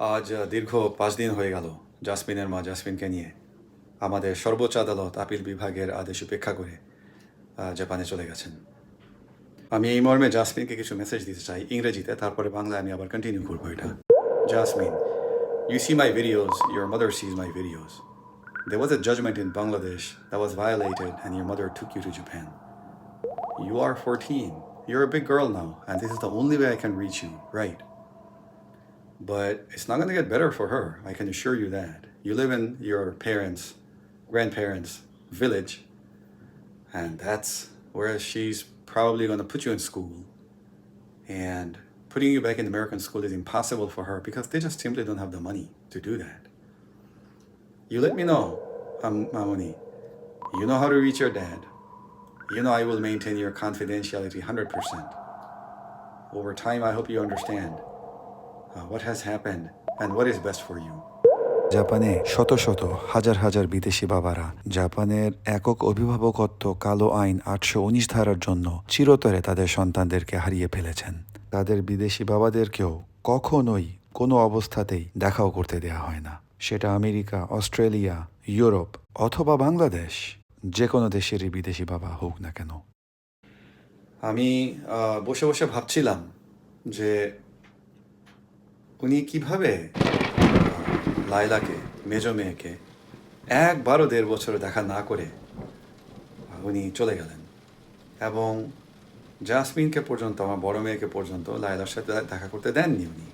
আজ দীর্ঘ পাঁচ দিন হয়ে গেল জাসমিনের মা জাসমিনকে নিয়ে আমাদের সর্বোচ্চ আদালত আপিল বিভাগের আদেশ উপেক্ষা করে জাপানে চলে গেছেন আমি এই মর্মে জাসমিনকে কিছু মেসেজ দিতে চাই ইংরেজিতে তারপরে বাংলায় আমি আবার কন্টিনিউ করব এটা Jasmine you see my videos your mother sees my videos There was a judgment in Bangladesh that was violated, and your mother took you to Japan. You are 14. You're a big girl now, and this is the only way I can reach you, right? But it's not going to get better for her, I can assure you that. You live in your parents' grandparents' village, and that's where she's probably going to put you in school. And putting you back in American school is impossible for her because they just simply don't have the money to do that. You let me know, um, Mamoni. You know how to reach your dad. You know I will maintain your confidentiality 100%. Over time, I hope you understand what has happened and what is best for you. জাপানে শত শত হাজার হাজার বিদেশি বাবারা। জাপানের একক অভিভাবকত্ব কালো আইন আটশো উনিশ ধারার জন্য চিরতরে তাদের সন্তানদেরকে হারিয়ে ফেলেছেন। তাদের বিদেশি বাবাদেরকেও কখনোই কোনো অবস্থাতেই দেখাও করতে দেয়া হয় না। সেটা আমেরিকা অস্ট্রেলিয়া ইউরোপ অথবা বাংলাদেশ যে কোনো দেশেরই বিদেশি বাবা হোক না কেন। আমি বসে বসে ভাবছিলাম যে উনি কীভাবে আহ, লায়লাকে মেজ মেয়েকে একবারও দেড় বছর দেখা না করে উনি চলে গেলেন। এবং জাসমিনকে পর্যন্ত আমার বড় মেয়েকে পর্যন্ত লায়লার সাথে দেখা করতে দেননি উনি।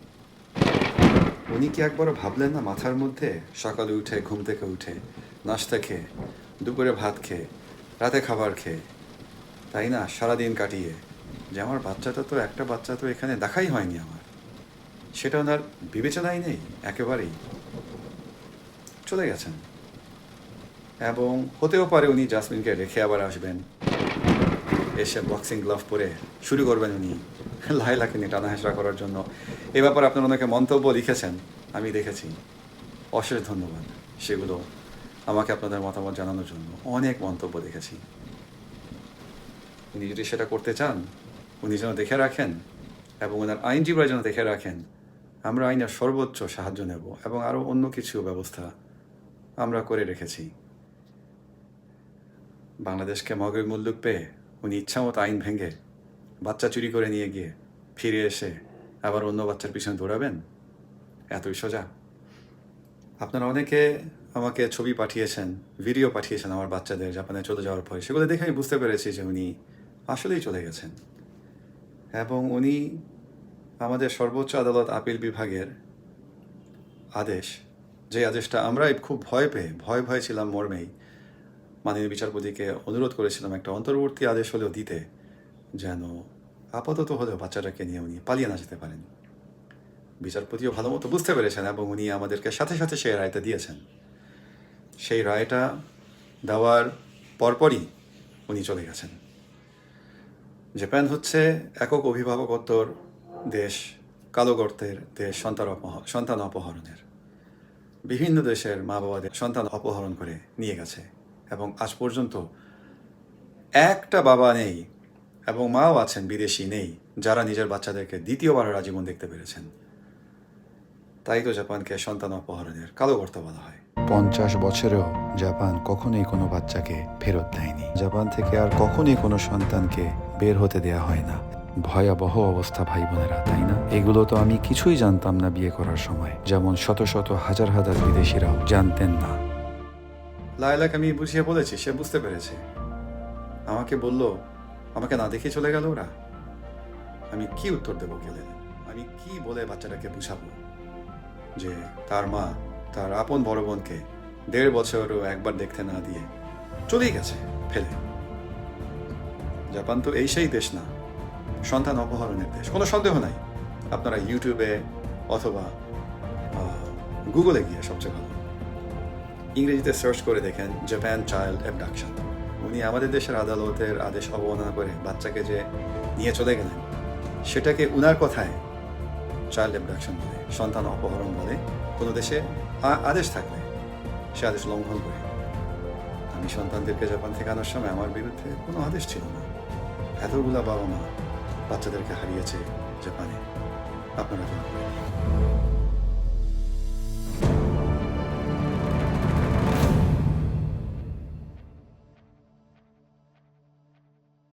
উনি কি একবারও ভাবলেন না মাথার মধ্যে? সকালে উঠে ঘুম থেকে উঠে নাস্তা খেয়ে দুপুরে ভাত খেয়ে রাতে খাবার খেয়ে তাই না? সারাদিন কাটিয়ে। যে আমার বাচ্চাটা তো একটা বাচ্চা তো এখানে দেখাই হয়নি আমার। সেটা ওনার বিবেচনায় নেই, একেবারেই। চলে গেছেন। এবং হতেও পারে উনি জাসমিনকে রেখে আবার আসবেন। এসে বক্সিং গ্লাভ পরে শুরু করবেন উনি লাইলাকে নিয়ে টানা হেঁচড়া করার জন্য। এ ব্যাপারে আপনারা অনেকে মন্তব্য লিখেছেন, আমি দেখেছি। অশেষ ধন্যবাদ সেগুলো আমাকে আপনাদের মতামত জানানোর জন্য। অনেক মন্তব্য দেখেছি। উনি যদি সেটা করতে চান, উনি যেন দেখে রাখেন এবং ওনার আইনজীবীরা যেন দেখে রাখেন আমরা আইনের সর্বোচ্চ সাহায্য নেব এবং আরও অন্য কিছু ব্যবস্থা আমরা করে রেখেছি। বাংলাদেশকে মগের মুল্লুক পেয়ে উনি ইচ্ছামতো আইন ভেঙে বাচ্চা চুরি করে নিয়ে গিয়ে ফিরে এসে আবার অন্য বাচ্চার পিছনে দৌড়াবেন? এতই সোজা। আপনারা অনেকে আমাকে ছবি পাঠিয়েছেন, ভিডিও পাঠিয়েছেন আমার বাচ্চাদের জাপানে চলে যাওয়ার পরে। সেগুলো দেখে আমি বুঝতে পেরেছি যে উনি আসলেই চলে গেছেন। এবং উনি আমাদের সর্বোচ্চ আদালত আপিল বিভাগের আদেশ। যে আদেশটা আমরাই খুব ভয় পেয়ে, ভয় ভয় ছিলাম মর্মেই। মাননীয় বিচারপতিকে অনুরোধ করেছিলাম একটা অন্তর্বর্তী আদেশ হলেও দিতে, যেন আপাতত হলেও বাচ্চাটাকে নিয়ে উনি পালিয়ে না যেতে পারেন। বিচারপতিও ভালো মতো বুঝতে পেরেছেন এবং উনি আমাদেরকে সাথে সাথে সেই রায়টা দিয়েছেন। সেই রায়টা দেওয়ার পরপরই উনি চলে গেছেন। জাপান হচ্ছে একক অভিভাবকত্বর দেশ কালো গর্তের দেশ, সন্তান সন্তান অপহরণের। বিভিন্ন দেশের মা বাবাদের সন্তান অপহরণ করে নিয়ে গেছে এবং আজ পর্যন্ত একটা বাবা নেই এবং মাও আছেন, বিদেশি নেই, যারা নিজের বাচ্চাদেরকে দ্বিতীয়বার আজীবন দেখতে পেরেছেন। তাই তো জাপানকে সন্তান অপহরণের কালো গর্ত বলা হয়। পঞ্চাশ বছরেও জাপান কখনোই কোনো বাচ্চাকে ফেরত দেয়নি। জাপান থেকে আর কখনোই কোনো সন্তানকে বের হতে দেয়া হয় না। ভয়াবহ অবস্থা ভাই বোনেরা তাই না? এগুলো তো আমি কিছুই জানতাম না বিয়ে করার সময়। যেমন শত শত হাজার হাজার বিদেশিরাও জানতেন না। লায়লাকে আমি বুঝিয়ে বলেছি, সে বুঝতে পেরেছে। আমাকে বলল, আমাকে না দেখে চলে গেল ওরা? আমি কি উত্তর দেবো গেলে? আমি কি বলে বাচ্চাটাকে বুঝাবো? যে তার মা, তার আপন বড় বোনকে দেড় বছরও একবার দেখতে না দিয়ে চলেই গেছে, ফেলে। জাপান তো এই সেই দেশ না। সন্তান অপহরণের দেশ। কোনো সন্দেহ নাই। আপনারা ইউটিউবে অথবা গুগলে গিয়ে সবচেয়ে ভালো। ইংরেজিতে সার্চ করে দেখেন জাপান চাইল্ড অ্যাবডাকশন উনি আমাদের দেশের আদালতের আদেশ অবমাননা করে বাচ্চাকে যে নিয়ে চলে গেলেন, সেটাকে উনার কথায় চাইল্ড অ্যাবডাকশন বলে, সন্তান অপহরণ বলে। কোনো দেশে আদেশ থাকলে সে আদেশ লঙ্ঘন করে। আমি সন্তানদেরকে জাপান থেকে আনার সময় আমার বিরুদ্ধে কোনো আদেশ ছিল না। এতগুলা বাবা মা বাচ্চাদেরকে হারিয়েছে জাপানে। আপনারা